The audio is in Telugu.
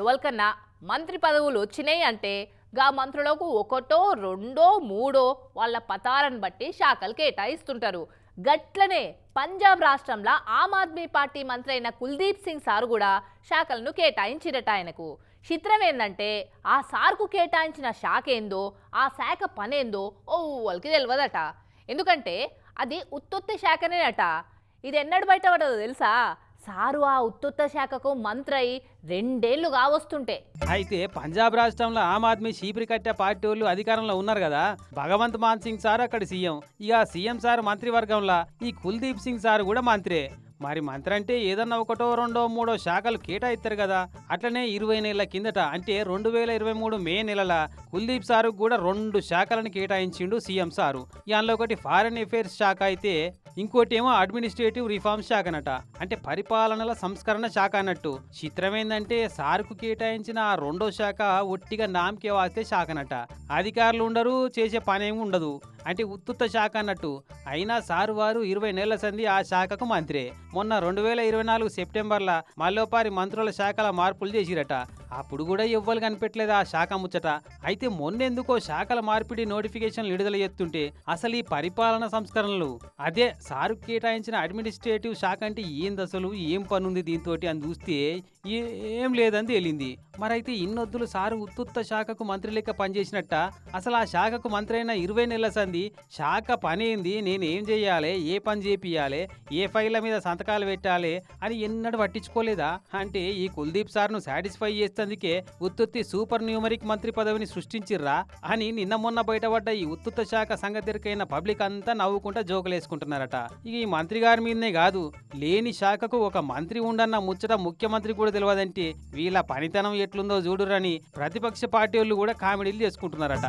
ఎవరికన్నా మంత్రి పదవులు వచ్చినాయి అంటే గా మంత్రులకు ఒకటో రెండో మూడో వాళ్ళ పతాలను బట్టి శాఖలు కేటాయిస్తుంటారు. గట్లనే పంజాబ్ రాష్ట్రంలో ఆమ్ ఆద్మీ పార్టీ మంత్రి అయిన కుల్దీప్ సింగ్ సార్ కూడా శాఖలను కేటాయించిరట ఆయనకు. చిత్రం ఏంటంటే ఆ సార్కు కేటాయించిన శాఖ ఏందో ఆ శాఖ పనేందో ఓ వాళ్ళకి తెలియదట ఎందుకంటే అది ఉత్తుత్తి శాఖనేనట. ఇది ఎన్నడు బయటపడదో తెలుసా? సారు ఆ ఉత్తుత్త శాఖకు మంత్రి అయి రెండేళ్ళు కావస్తుంటే అయితే పంజాబ్ రాష్ట్రంలో ఆమ్ ఆద్మీ చీపిరి కట్టే పార్టీ వాళ్ళు అధికారంలో ఉన్నారు కదా. భగవంత్ మాన్ సింగ్ సార్ అక్కడ సీఎం. ఇక సీఎం సార్ మంత్రివర్గంలో ఈ కుల్దీప్ సింగ్ సార్ కూడా మంత్రే. మరి మంత్రి అంటే ఏదన్నా ఒకటో రెండో మూడో శాఖలు కేటాయిస్తారు కదా. అట్లనే ఇరవై నెలల కిందట అంటే రెండు వేల ఇరవై మూడు మే నెలల కుల్దీప్ సారు కూడా రెండు శాఖలను కేటాయించిండు సీఎం సారు. దానిలో ఒకటి ఫారెన్ అఫైర్స్ శాఖ అయితే ఇంకోటి ఏమో అడ్మినిస్ట్రేటివ్ రిఫార్మ్స్ శాఖనట. అంటే పరిపాలనల సంస్కరణ శాఖ అన్నట్టు. చిత్రం ఏంటంటే సార్కు కేటాయించిన ఆ రెండో శాఖ ఒట్టిగా నామకే వాస్తే శాఖనట. అధికారులు ఉండరు చేసే పని ఏమి ఉండదు. అంటే ఉత్తుత్త శాఖ అన్నట్టు. అయినా సారు వారు ఇరవై నెలల సంధి ఆ శాఖకు మంత్రే. మొన్న రెండు వేల ఇరవై నాలుగు సెప్టెంబర్ల మల్లోపారి మంత్రుల శాఖల మార్పులు చేసిరట. అప్పుడు కూడా ఎవ్వరు కనిపెట్టలేదు ఆ శాఖ ముచ్చట? అయితే మొన్నెందుకో శాఖల మార్పిడి నోటిఫికేషన్లు విడుదల చేస్తుంటే అసలు ఈ పరిపాలన సంస్కరణలు. అదే సారు కేటాయించిన అడ్మినిస్ట్రేటివ్ శాఖ అంటే ఏంది అసలు ఏం పనుంది దీంతో అని చూస్తే ఏం లేదని తేలింది. మరైతే ఇన్నొద్దులు సారు ఉత్తుత్త శాఖకు మంత్రి లెక్క పనిచేసినట్ట? అసలు ఆ శాఖకు మంత్రి అయిన ఇరవై నెలల సంది శాఖ పని ఏంది? నేను ఏం చేయాలి? ఏ పని చేపియాలి ఏ ఫైళ్ళ మీద సంతకాలు పెట్టాలి? అని ఎన్నడూ పట్టించుకోలేదా? అంటే ఈ కుల్దీప్ సార్ను సాటిస్ఫై అందుకే ఉత్తుత్తి సూపర్ న్యూమరిక్ మంత్రి పదవిని సృష్టించిర్రా అని నిన్న మొన్న బయటపడ్డ ఈ ఉత్తుత్త శాఖ సంగతిరికైన పబ్లిక్ అంతా నవ్వుకుంటా జోకులేసుకుంటున్నారట. ఇక ఈ మంత్రి గారి మీదనే కాదు లేని శాఖకు ఒక మంత్రి ఉండన్న ముచ్చట ముఖ్యమంత్రి కూడా తెలియదంటే వీళ్ళ పనితనం ఎట్లుందో చూడురని ప్రతిపక్ష పార్టీ వాళ్ళు కూడా కామెడీలు చేసుకుంటున్నారట.